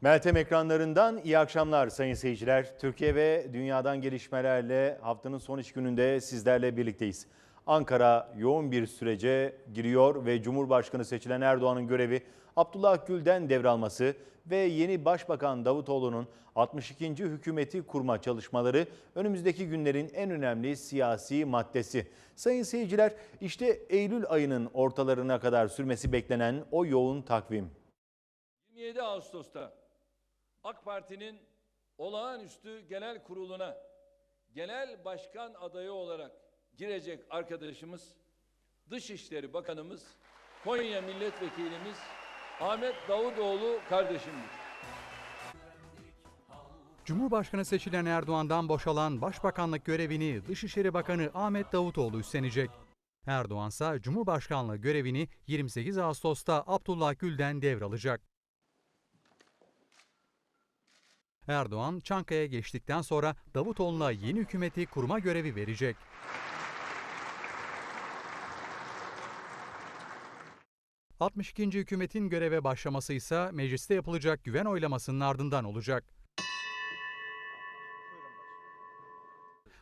Meltem ekranlarından iyi akşamlar sayın seyirciler. Türkiye ve dünyadan gelişmelerle haftanın son iş gününde sizlerle birlikteyiz. Ankara yoğun bir sürece giriyor ve Cumhurbaşkanı seçilen Erdoğan'ın görevi Abdullah Gül'den devralması ve yeni Başbakan Davutoğlu'nun 62. hükümeti kurma çalışmaları önümüzdeki günlerin en önemli siyasi maddesi. Sayın seyirciler işte Eylül ayının ortalarına kadar sürmesi beklenen o yoğun takvim. 27 Ağustos'ta AK Parti'nin olağanüstü genel kuruluna genel başkan adayı olarak girecek arkadaşımız Dışişleri Bakanımız Konya Milletvekilimiz Ahmet Davutoğlu kardeşimdir. Cumhurbaşkanı seçilen Erdoğan'dan boşalan başbakanlık görevini Dışişleri Bakanı Ahmet Davutoğlu üstlenecek. Erdoğan ise Cumhurbaşkanlığı görevini 28 Ağustos'ta Abdullah Gül'den devralacak. Erdoğan, Çankaya geçtikten sonra Davutoğlu'na yeni hükümeti kurma görevi verecek. ...62. hükümetin göreve başlaması ise mecliste yapılacak güven oylamasının ardından olacak.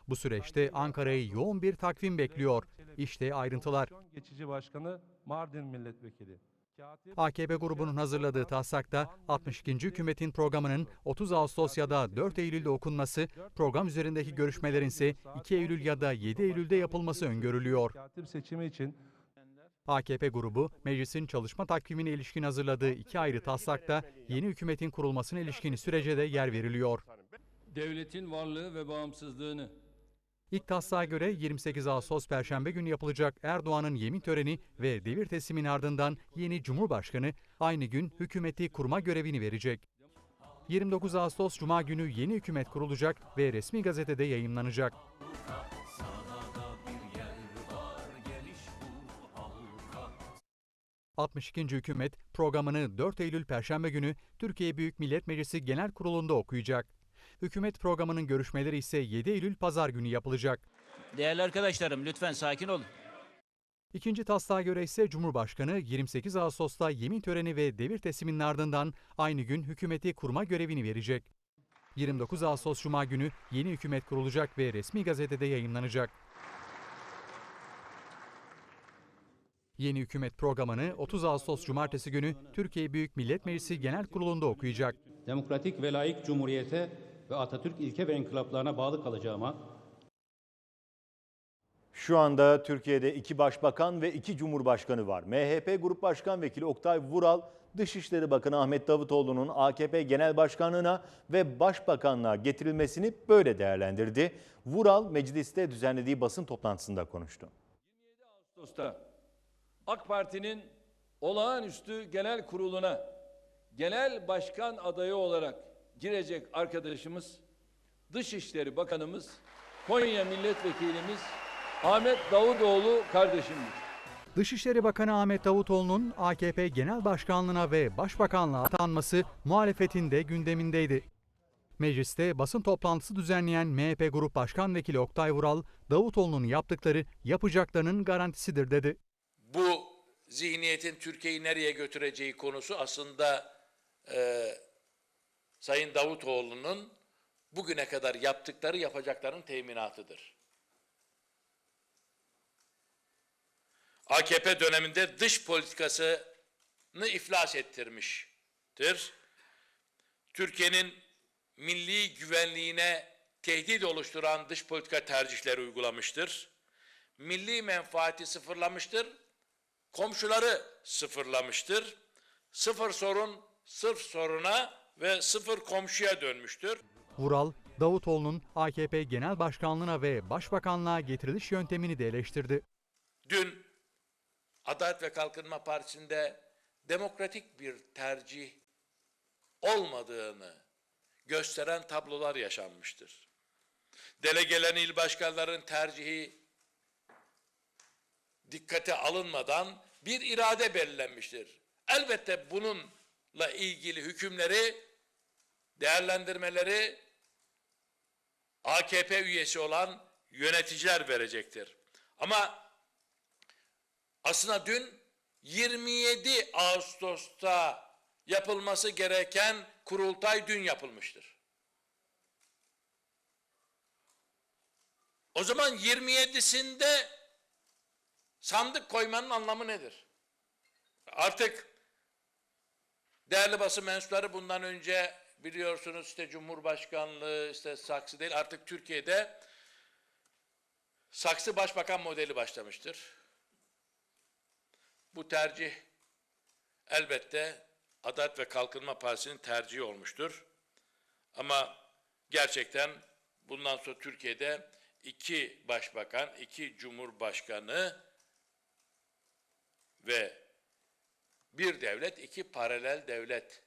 Bu süreçte Ankara'yı yoğun bir takvim bekliyor. İşte ayrıntılar. Geçici Başkanı Mardin Milletvekili. AKP grubunun hazırladığı taslakta 62. hükümetin programının 30 Ağustos ya da 4 Eylül'de okunması, program üzerindeki görüşmelerin ise 2 Eylül ya da 7 Eylül'de yapılması öngörülüyor. seçimi için AKP grubu meclisin çalışma takvimine ilişkin hazırladığı iki ayrı taslakta yeni hükümetin kurulmasına ilişkin sürece de yer veriliyor. Devletin varlığı ve bağımsızlığını İlk taslağa göre 28 Ağustos Perşembe günü yapılacak Erdoğan'ın yemin töreni ve devir teslimin ardından yeni Cumhurbaşkanı aynı gün hükümeti kurma görevini verecek. 29 Ağustos Cuma günü yeni hükümet kurulacak ve resmi gazetede yayımlanacak. ...62. hükümet programını 4 Eylül Perşembe günü Türkiye Büyük Millet Meclisi Genel Kurulu'nda okuyacak. Hükümet programının görüşmeleri ise 7 Eylül Pazar günü yapılacak. Değerli arkadaşlarım lütfen sakin olun. İkinci taslağa göre ise Cumhurbaşkanı 28 Ağustos'ta yemin töreni ve devir tesliminin ardından aynı gün hükümeti kurma görevini verecek. 29 Ağustos Cuma günü yeni hükümet kurulacak ve resmi gazetede yayınlanacak. Yeni hükümet programını 30 Ağustos Cumartesi günü Türkiye Büyük Millet Meclisi Genel Kurulu'nda okuyacak. demokratik ve layık cumhuriyete ve Atatürk ilke ve inkılaplarına bağlı kalacağıma, Şu anda Türkiye'de iki başbakan ve iki cumhurbaşkanı var. MHP Grup Başkan Vekili Oktay Vural, Dışişleri Bakanı Ahmet Davutoğlu'nun AKP Genel Başkanlığına ve Başbakanlığa getirilmesini böyle değerlendirdi. Vural mecliste düzenlediği basın toplantısında konuştu. Ağustos'ta AK Parti'nin olağanüstü genel kuruluna genel başkan adayı olarak girecek arkadaşımız Dışişleri Bakanımız Konya Milletvekilimiz Ahmet Davutoğlu kardeşimdir. Dışişleri Bakanı Ahmet Davutoğlu'nun AKP Genel Başkanlığına ve Başbakanlığa atanması muhalefetin de gündemindeydi. Mecliste basın toplantısı düzenleyen MHP Grup Başkan Vekili Oktay Vural, Davutoğlu'nun yaptıkları yapacaklarının garantisidir dedi. bu zihniyetin Türkiye'yi nereye götüreceği konusu aslında e, Sayın Davutoğlu'nun bugüne kadar yaptıkları yapacakların teminatıdır. AKP döneminde dış politikasını iflas ettirmiştir. Türkiye'nin milli güvenliğine tehdit oluşturan dış politika tercihleri uygulamıştır. Milli menfaati sıfırlamıştır komşuları sıfırlamıştır. Sıfır sorun, sırf soruna ve sıfır komşuya dönmüştür. Vural, Davutoğlu'nun AKP Genel Başkanlığına ve Başbakanlığa getiriliş yöntemini de eleştirdi. Dün Adalet ve Kalkınma Partisi'nde demokratik bir tercih olmadığını gösteren tablolar yaşanmıştır. Delegelen il başkanların tercihi dikkate alınmadan bir irade belirlenmiştir. Elbette bununla ilgili hükümleri, değerlendirmeleri AKP üyesi olan yöneticiler verecektir. Ama aslında dün 27 Ağustos'ta yapılması gereken kurultay dün yapılmıştır. O zaman 27'sinde sandık koymanın anlamı nedir? Artık değerli basın mensupları bundan önce biliyorsunuz işte Cumhurbaşkanlığı işte saksı değil artık Türkiye'de saksı başbakan modeli başlamıştır. Bu tercih elbette Adalet ve Kalkınma Partisi'nin tercihi olmuştur. Ama gerçekten bundan sonra Türkiye'de iki başbakan, iki cumhurbaşkanı ve bir devlet, iki paralel devlet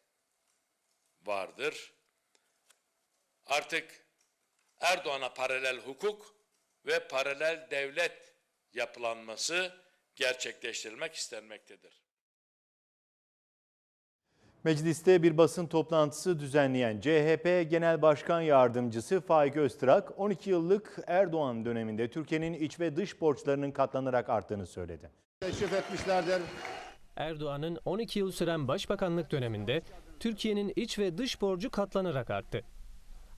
vardır. Artık Erdoğan'a paralel hukuk ve paralel devlet yapılanması gerçekleştirilmek istenmektedir. Mecliste bir basın toplantısı düzenleyen CHP Genel Başkan Yardımcısı Faik Öztrak, 12 yıllık Erdoğan döneminde Türkiye'nin iç ve dış borçlarının katlanarak arttığını söyledi. teşrif etmişlerdir. Erdoğan'ın 12 yıl süren başbakanlık döneminde Türkiye'nin iç ve dış borcu katlanarak arttı.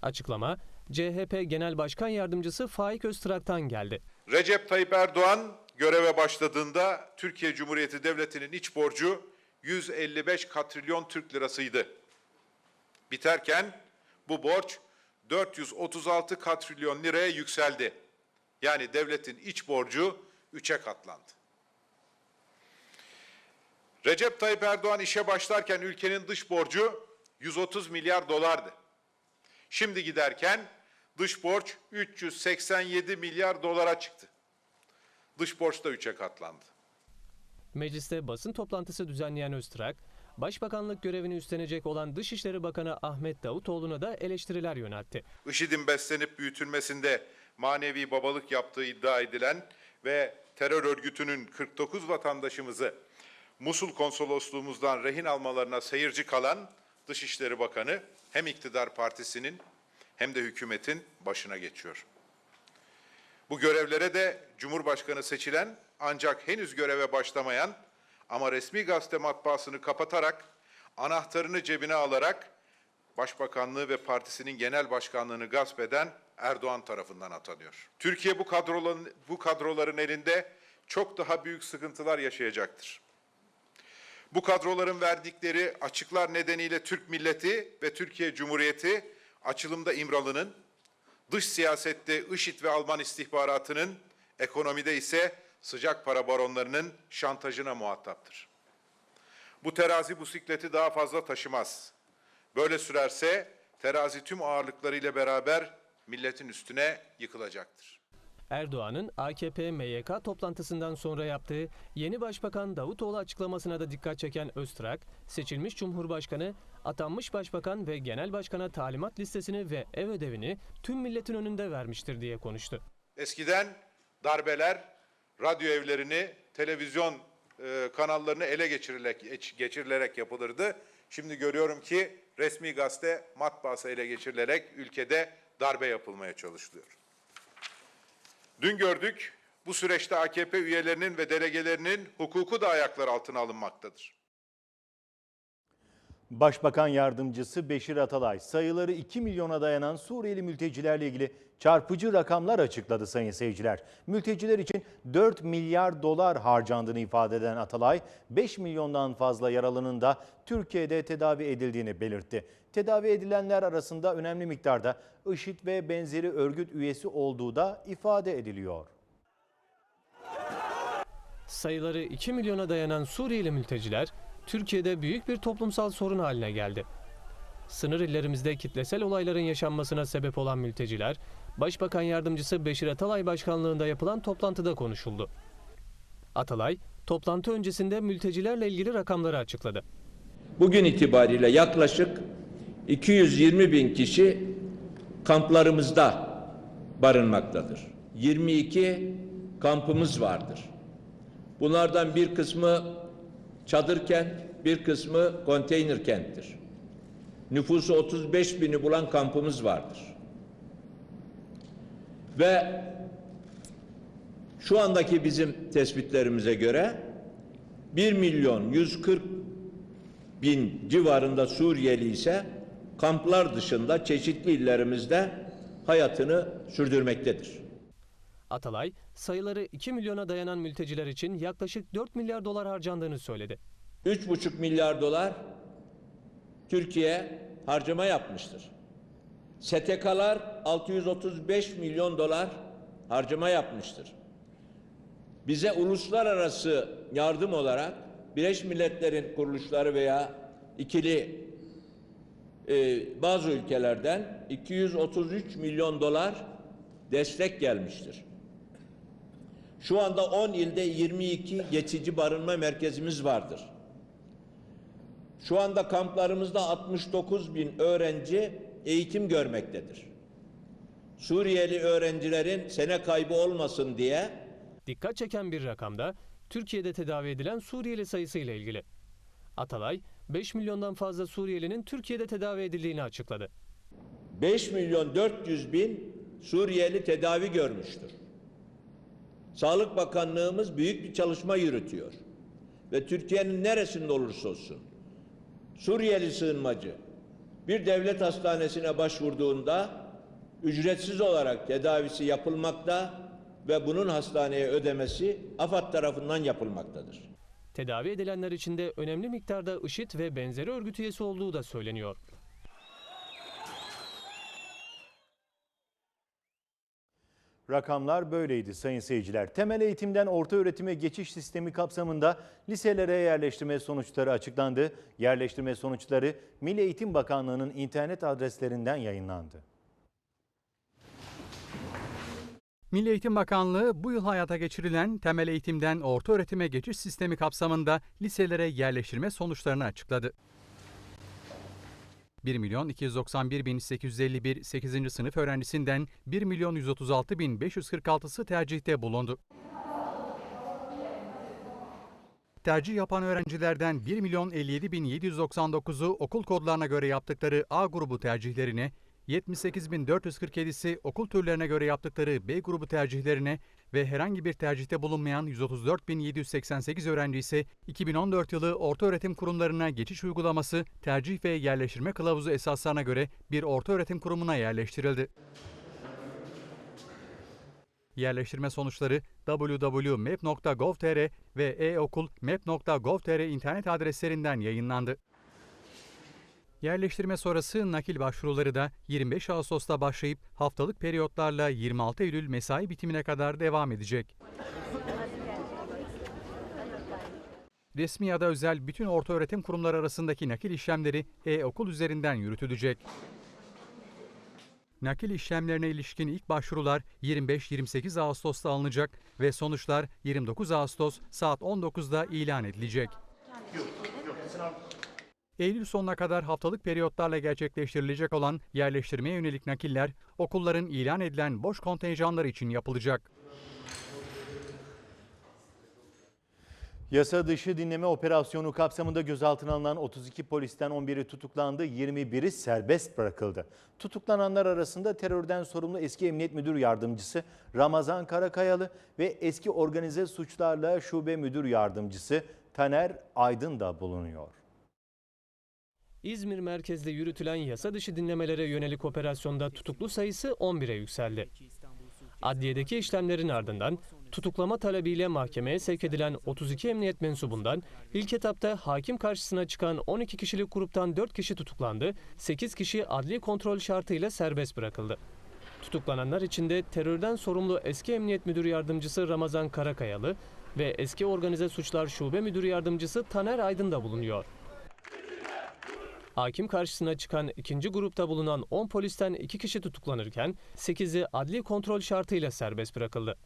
Açıklama CHP Genel Başkan Yardımcısı Faik Öztrak'tan geldi. Recep Tayyip Erdoğan göreve başladığında Türkiye Cumhuriyeti Devleti'nin iç borcu 155 katrilyon Türk lirasıydı. Biterken bu borç 436 katrilyon liraya yükseldi. Yani devletin iç borcu 3'e katlandı. Recep Tayyip Erdoğan işe başlarken ülkenin dış borcu 130 milyar dolardı. Şimdi giderken dış borç 387 milyar dolara çıktı. Dış borç da 3'e katlandı. Mecliste basın toplantısı düzenleyen Öztrak, Başbakanlık görevini üstlenecek olan Dışişleri Bakanı Ahmet Davutoğlu'na da eleştiriler yöneltti. IŞİD'in beslenip büyütülmesinde manevi babalık yaptığı iddia edilen ve terör örgütünün 49 vatandaşımızı Musul konsolosluğumuzdan rehin almalarına seyirci kalan Dışişleri Bakanı hem iktidar partisinin hem de hükümetin başına geçiyor. Bu görevlere de Cumhurbaşkanı seçilen ancak henüz göreve başlamayan ama resmi gazete matbaasını kapatarak anahtarını cebine alarak Başbakanlığı ve partisinin genel başkanlığını gasp eden Erdoğan tarafından atanıyor. Türkiye bu kadroların, bu kadroların elinde çok daha büyük sıkıntılar yaşayacaktır. Bu kadroların verdikleri açıklar nedeniyle Türk milleti ve Türkiye Cumhuriyeti açılımda İmralı'nın, dış siyasette IŞİD ve Alman istihbaratının, ekonomide ise sıcak para baronlarının şantajına muhataptır. Bu terazi bu sikleti daha fazla taşımaz. Böyle sürerse terazi tüm ağırlıklarıyla beraber milletin üstüne yıkılacaktır. Erdoğan'ın AKP-MYK toplantısından sonra yaptığı yeni Başbakan Davutoğlu açıklamasına da dikkat çeken Öztrak, seçilmiş Cumhurbaşkanı, atanmış Başbakan ve Genel Başkan'a talimat listesini ve ev ödevini tüm milletin önünde vermiştir diye konuştu. Eskiden darbeler radyo evlerini, televizyon e, kanallarını ele geçirilerek, geçirilerek yapılırdı. Şimdi görüyorum ki resmi gazete matbaası ele geçirilerek ülkede darbe yapılmaya çalışılıyor. Dün gördük bu süreçte AKP üyelerinin ve delegelerinin hukuku da ayaklar altına alınmaktadır. Başbakan Yardımcısı Beşir Atalay sayıları 2 milyona dayanan Suriyeli mültecilerle ilgili çarpıcı rakamlar açıkladı sayın seyirciler. Mülteciler için 4 milyar dolar harcandığını ifade eden Atalay, 5 milyondan fazla yaralının da Türkiye'de tedavi edildiğini belirtti. Tedavi edilenler arasında önemli miktarda IŞİD ve benzeri örgüt üyesi olduğu da ifade ediliyor. Sayıları 2 milyona dayanan Suriyeli mülteciler Türkiye'de büyük bir toplumsal sorun haline geldi. Sınır illerimizde kitlesel olayların yaşanmasına sebep olan mülteciler, Başbakan Yardımcısı Beşir Atalay başkanlığında yapılan toplantıda konuşuldu. Atalay, toplantı öncesinde mültecilerle ilgili rakamları açıkladı. Bugün itibariyle yaklaşık 220 bin kişi kamplarımızda barınmaktadır. 22 kampımız vardır. Bunlardan bir kısmı çadır kent, bir kısmı konteyner kenttir. Nüfusu 35 bini bulan kampımız vardır. Ve şu andaki bizim tespitlerimize göre 1 milyon 140 bin civarında Suriyeli ise kamplar dışında çeşitli illerimizde hayatını sürdürmektedir. Atalay, sayıları 2 milyona dayanan mülteciler için yaklaşık 4 milyar dolar harcandığını söyledi. 3,5 milyar dolar Türkiye harcama yapmıştır. STK'lar 635 milyon dolar harcama yapmıştır. Bize uluslararası yardım olarak Birleşmiş Milletler'in kuruluşları veya ikili e, bazı ülkelerden 233 milyon dolar destek gelmiştir. Şu anda 10 ilde 22 geçici barınma merkezimiz vardır. Şu anda kamplarımızda 69 bin öğrenci eğitim görmektedir. Suriyeli öğrencilerin sene kaybı olmasın diye Dikkat çeken bir rakamda Türkiye'de tedavi edilen Suriyeli sayısı ile ilgili. Atalay, 5 milyondan fazla Suriyelinin Türkiye'de tedavi edildiğini açıkladı. 5 milyon 400 bin Suriyeli tedavi görmüştür. Sağlık Bakanlığımız büyük bir çalışma yürütüyor. Ve Türkiye'nin neresinde olursa olsun Suriyeli sığınmacı bir devlet hastanesine başvurduğunda ücretsiz olarak tedavisi yapılmakta ve bunun hastaneye ödemesi AFAD tarafından yapılmaktadır. Tedavi edilenler içinde önemli miktarda IŞİD ve benzeri örgüt üyesi olduğu da söyleniyor. Rakamlar böyleydi sayın seyirciler. Temel eğitimden orta öğretime geçiş sistemi kapsamında liselere yerleştirme sonuçları açıklandı. Yerleştirme sonuçları Milli Eğitim Bakanlığı'nın internet adreslerinden yayınlandı. Milli Eğitim Bakanlığı bu yıl hayata geçirilen temel eğitimden orta öğretime geçiş sistemi kapsamında liselere yerleştirme sonuçlarını açıkladı. 1 milyon 291 bin 851 8. sınıf öğrencisinden 1 milyon 136 bin 546'sı tercihte bulundu. Tercih yapan öğrencilerden 1 milyon 57 bin 799'u okul kodlarına göre yaptıkları A grubu tercihlerine, 78.447'si okul türlerine göre yaptıkları B grubu tercihlerine ve herhangi bir tercihte bulunmayan 134.788 öğrenci ise 2014 yılı ortaöğretim kurumlarına geçiş uygulaması tercih ve yerleştirme kılavuzu esaslarına göre bir ortaöğretim kurumuna yerleştirildi. Yerleştirme sonuçları www.map.gov.tr ve e-okul.map.gov.tr internet adreslerinden yayınlandı. Yerleştirme sonrası nakil başvuruları da 25 Ağustos'ta başlayıp haftalık periyotlarla 26 Eylül mesai bitimine kadar devam edecek. Resmi ya da özel bütün ortaöğretim kurumları arasındaki nakil işlemleri e-okul üzerinden yürütülecek. Nakil işlemlerine ilişkin ilk başvurular 25-28 Ağustos'ta alınacak ve sonuçlar 29 Ağustos saat 19'da ilan edilecek. Eylül sonuna kadar haftalık periyotlarla gerçekleştirilecek olan yerleştirmeye yönelik nakiller okulların ilan edilen boş kontenjanları için yapılacak. Yasa dışı dinleme operasyonu kapsamında gözaltına alınan 32 polisten 11'i tutuklandı, 21'i serbest bırakıldı. Tutuklananlar arasında terörden sorumlu eski Emniyet Müdür Yardımcısı Ramazan Karakayalı ve eski organize suçlarla şube müdür yardımcısı Taner Aydın da bulunuyor. İzmir merkezde yürütülen yasa dışı dinlemelere yönelik operasyonda tutuklu sayısı 11'e yükseldi. Adliyedeki işlemlerin ardından tutuklama talebiyle mahkemeye sevk edilen 32 emniyet mensubundan ilk etapta hakim karşısına çıkan 12 kişilik gruptan 4 kişi tutuklandı, 8 kişi adli kontrol şartıyla serbest bırakıldı. Tutuklananlar içinde terörden sorumlu eski emniyet müdür yardımcısı Ramazan Karakayalı ve eski organize suçlar şube müdür yardımcısı Taner Aydın da bulunuyor. Hakim karşısına çıkan ikinci grupta bulunan 10 polisten 2 kişi tutuklanırken 8'i adli kontrol şartıyla serbest bırakıldı.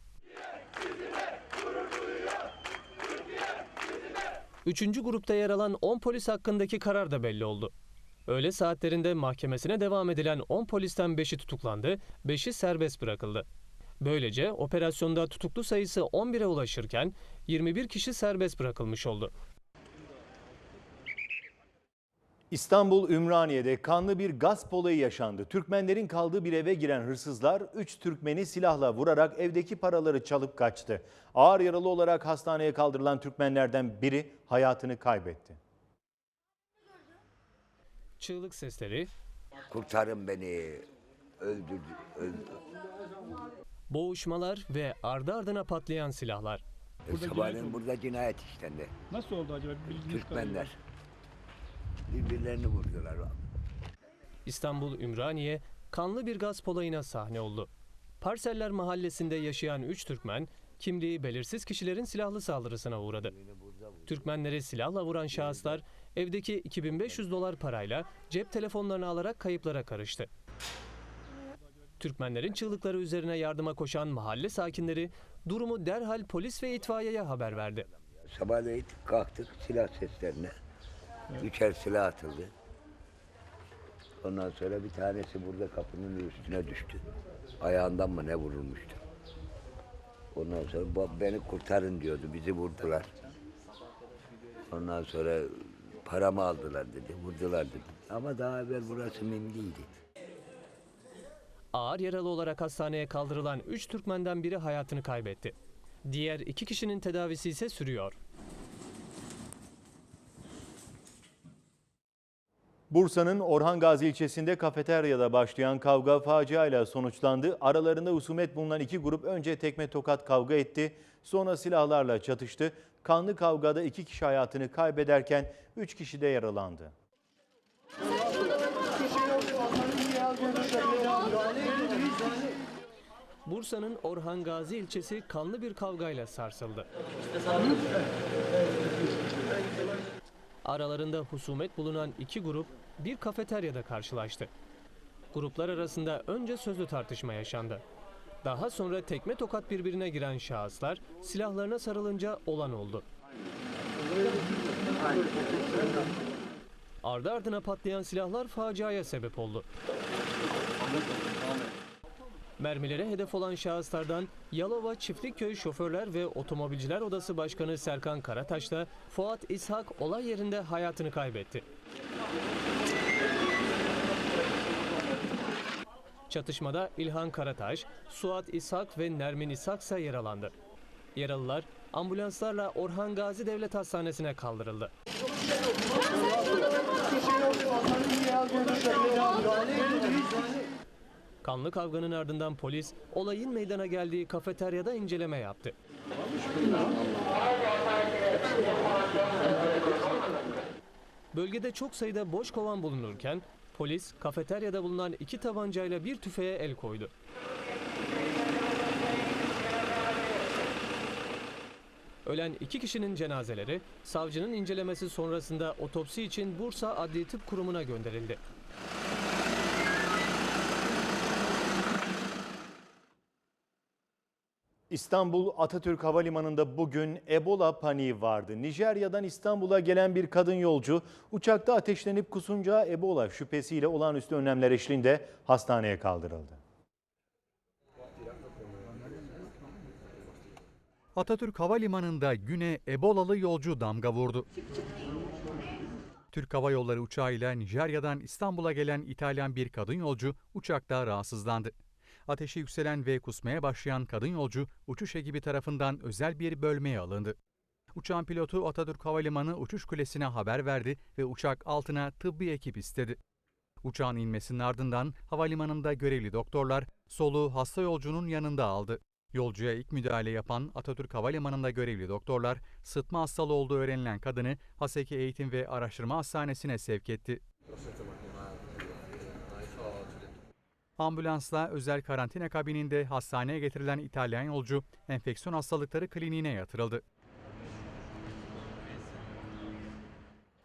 Üçüncü grupta yer alan 10 polis hakkındaki karar da belli oldu. Öğle saatlerinde mahkemesine devam edilen 10 polisten 5'i tutuklandı, 5'i serbest bırakıldı. Böylece operasyonda tutuklu sayısı 11'e ulaşırken 21 kişi serbest bırakılmış oldu. İstanbul Ümraniye'de kanlı bir gasp olayı yaşandı. Türkmenlerin kaldığı bir eve giren hırsızlar 3 Türkmeni silahla vurarak evdeki paraları çalıp kaçtı. Ağır yaralı olarak hastaneye kaldırılan Türkmenlerden biri hayatını kaybetti. çığlık sesleri, Kurtarın beni. Öldür, öldür. boğuşmalar ve ardı ardına patlayan silahlar. Sabahleyin burada cinayet işlendi. Nasıl oldu acaba? Türkmenler. Birbirlerini vurdular. İstanbul Ümraniye kanlı bir gasp olayına sahne oldu. Parseller mahallesinde yaşayan 3 Türkmen kimliği belirsiz kişilerin silahlı saldırısına uğradı. Türkmenleri silahla vuran şahıslar evdeki 2500 dolar parayla cep telefonlarını alarak kayıplara karıştı. Türkmenlerin çığlıkları üzerine yardıma koşan mahalle sakinleri durumu derhal polis ve itfaiyeye haber verdi. Sabahleyin kalktık silah seslerine. Üçer silah atıldı. Ondan sonra bir tanesi burada kapının üstüne düştü. Ayağından mı ne vurulmuştu. Ondan sonra "Ba- beni kurtarın diyordu. Bizi vurdular. Ondan sonra paramı aldılar dedi. Vurdular dedi. Ama daha evvel burası Mimli'ydi. Ağır yaralı olarak hastaneye kaldırılan 3 Türkmenden biri hayatını kaybetti. Diğer iki kişinin tedavisi ise sürüyor. Bursa'nın Orhan Gazi ilçesinde kafeteryada başlayan kavga faciayla sonuçlandı. Aralarında husumet bulunan iki grup önce tekme tokat kavga etti. Sonra silahlarla çatıştı. Kanlı kavgada iki kişi hayatını kaybederken üç kişi de yaralandı. Bursa'nın Orhan Gazi ilçesi kanlı bir kavgayla sarsıldı. Aralarında husumet bulunan iki grup bir kafeteryada karşılaştı. Gruplar arasında önce sözlü tartışma yaşandı. Daha sonra tekme tokat birbirine giren şahıslar silahlarına sarılınca olan oldu. Ardı ardına patlayan silahlar faciaya sebep oldu. Mermilere hedef olan şahıslardan Yalova Çiftlikköy Şoförler ve Otomobilciler Odası Başkanı Serkan Karataş'ta Fuat İshak olay yerinde hayatını kaybetti. Çatışmada İlhan Karataş, Suat İshak ve Nermin İshak ise yaralandı. Yaralılar ambulanslarla Orhan Gazi Devlet Hastanesi'ne kaldırıldı. Kanlı kavganın ardından polis olayın meydana geldiği kafeteryada inceleme yaptı. Bölgede çok sayıda boş kovan bulunurken polis kafeteryada bulunan iki tabancayla bir tüfeğe el koydu. Ölen iki kişinin cenazeleri savcının incelemesi sonrasında otopsi için Bursa Adli Tıp Kurumu'na gönderildi. İstanbul Atatürk Havalimanı'nda bugün Ebola paniği vardı. Nijerya'dan İstanbul'a gelen bir kadın yolcu uçakta ateşlenip kusunca Ebola şüphesiyle olağanüstü önlemler eşliğinde hastaneye kaldırıldı. Atatürk Havalimanı'nda güne Ebolalı yolcu damga vurdu. Türk Hava Yolları uçağıyla Nijerya'dan İstanbul'a gelen İtalyan bir kadın yolcu uçakta rahatsızlandı. Ateşi yükselen ve kusmaya başlayan kadın yolcu uçuş ekibi tarafından özel bir bölmeye alındı. Uçağın pilotu Atatürk Havalimanı uçuş kulesine haber verdi ve uçak altına tıbbi ekip istedi. Uçağın inmesinin ardından havalimanında görevli doktorlar soluğu hasta yolcunun yanında aldı. Yolcuya ilk müdahale yapan Atatürk Havalimanı'nda görevli doktorlar sıtma hastalığı olduğu öğrenilen kadını Haseki Eğitim ve Araştırma Hastanesi'ne sevk etti. Ambulansla özel karantina kabininde hastaneye getirilen İtalyan yolcu enfeksiyon hastalıkları kliniğine yatırıldı.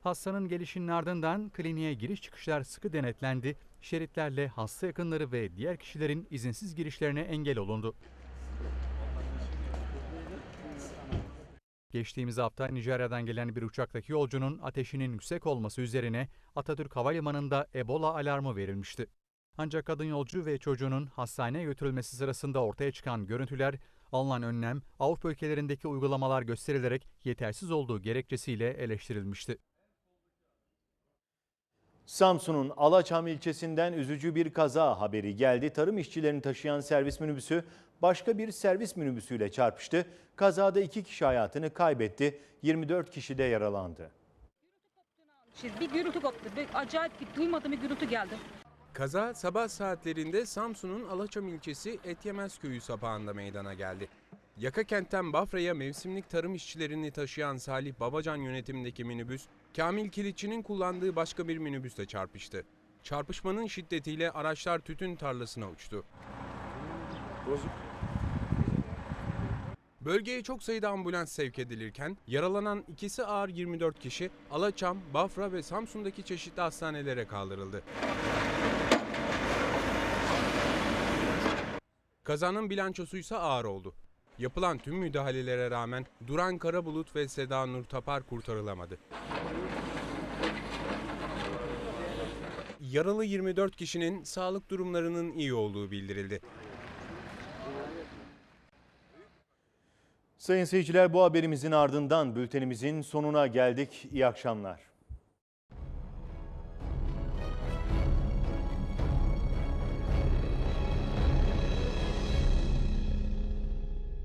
Hastanın gelişinin ardından kliniğe giriş çıkışlar sıkı denetlendi, şeritlerle hasta yakınları ve diğer kişilerin izinsiz girişlerine engel olundu. Geçtiğimiz hafta Nijerya'dan gelen bir uçaktaki yolcunun ateşinin yüksek olması üzerine Atatürk Havalimanı'nda Ebola alarmı verilmişti. Ancak kadın yolcu ve çocuğunun hastaneye götürülmesi sırasında ortaya çıkan görüntüler, alınan önlem Avrupa ülkelerindeki uygulamalar gösterilerek yetersiz olduğu gerekçesiyle eleştirilmişti. Samsun'un Alaçam ilçesinden üzücü bir kaza haberi geldi. Tarım işçilerini taşıyan servis minibüsü başka bir servis minibüsüyle çarpıştı. Kazada iki kişi hayatını kaybetti, 24 kişi de yaralandı. Bir gürültü koptu. Bir acayip bir duymadığım bir gürültü geldi. Kaza sabah saatlerinde Samsun'un Alaçam ilçesi Etyemez köyü sapağında meydana geldi. Yaka kentten Bafra'ya mevsimlik tarım işçilerini taşıyan Salih Babacan yönetimindeki minibüs, Kamil Kilitçi'nin kullandığı başka bir minibüsle çarpıştı. Çarpışmanın şiddetiyle araçlar tütün tarlasına uçtu. Bölgeye çok sayıda ambulans sevk edilirken yaralanan ikisi ağır 24 kişi Alaçam, Bafra ve Samsun'daki çeşitli hastanelere kaldırıldı. Kazanın bilançosu ise ağır oldu. Yapılan tüm müdahalelere rağmen Duran Karabulut ve Seda Nur Tapar kurtarılamadı. Yaralı 24 kişinin sağlık durumlarının iyi olduğu bildirildi. Sayın seyirciler bu haberimizin ardından bültenimizin sonuna geldik. İyi akşamlar.